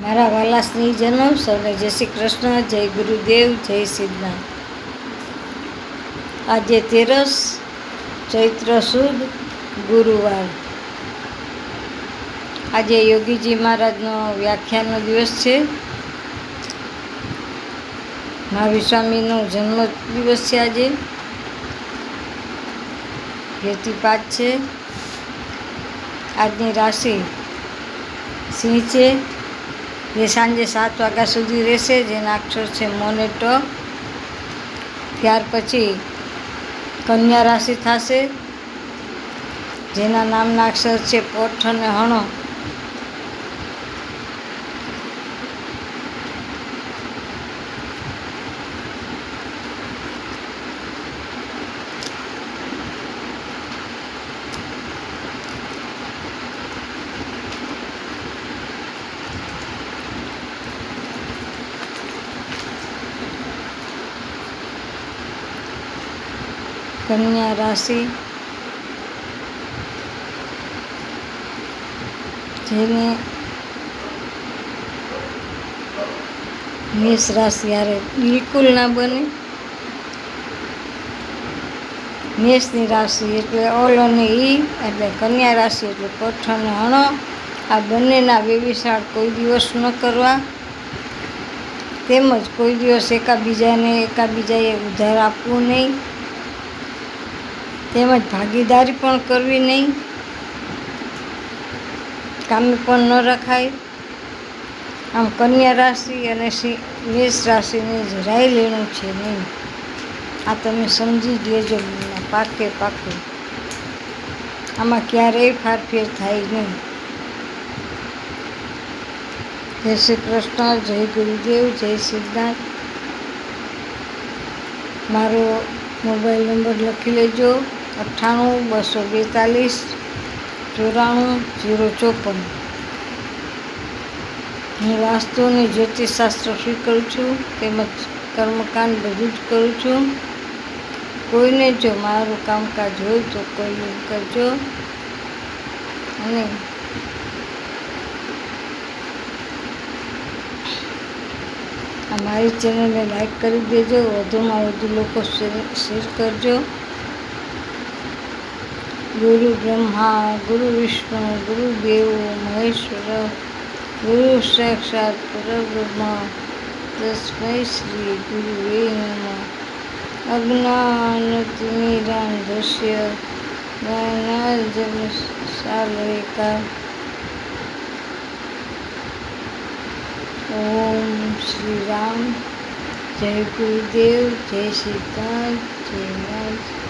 મારા વાલા સ્નેહીજનો સૌને જય શ્રી કૃષ્ણ, જય ગુરુદેવ, જય સિદ્ધનાથ. આજે તેરસ ચૈત્ર સુદ ગુરુવાર. આજે યોગીજી મહારાજનો વ્યાખ્યાનનો દિવસ છે. મહાવીર સ્વામીનો જન્મ દિવસ છે આજે. પાંચ છે. આજની રાશિ સિંહ છે. જે સાંજે સાત વાગ્યા સુધી રહેશે જેના અક્ષર છે મોનેટો. ત્યાર પછી કન્યા રાશિ થશે, જેના નામના અક્ષર છે પોઠ અને હણો. કન્યા રાશિ જેને મેષ રાશિ યારે બિલકુલ ના બને. મેષની રાશિ એટલે ઓલ અને ઈ, એટલે કન્યા રાશિ એટલે પઠ અને હણો. આ બંનેના વ્યવિશાળ કોઈ દિવસ ન કરવા. તેમજ કોઈ દિવસ એકાબીજાને એકાબીજાએ ઉધાર આપવું નહીં. તેમજ ભાગીદારી પણ કરવી નહીં. કામે પણ ન રખાય. આમ કન્યા રાશિ અને મેષ રાશિને જરાય લેણું છે નહીં. આ તમે સમજી જ લેજો પાકે પાકું. આમાં ક્યારેય ફારફેર થાય નહીં. જય શ્રી કૃષ્ણ, જય ગુરુદેવ, જય સિદ્ધાર્થ. મારો મોબાઈલ નંબર લખી લેજો. અઠ્ઠાણું, બસો બેતાલીસ, ચોરાણું, જીરો ચોપન. હું વાસ્તુ અને જ્યોતિષશાસ્ત્ર સ્વીકારું છું, તેમજ કર્મકાંડ બધું જ કરું છું. કોઈને જો મારું કામકાજ હોય તો કોઈ કરજો. અને મારી ચેનલને લાઈક કરી દેજો, વધુમાં વધુ લોકો શેર કરજો. गुरु ब्रह्मा गुरु विष्णु गुरु देव महेश्वर गुरु साक्षात परब्रह्म तस्मै श्री गुरुवे नमः अज्ञानतिनिरान्धस्य ज्ञानार्जनशालिका ओम श्री राम जय गुरुदेव जय श्रीकांत जय नाथ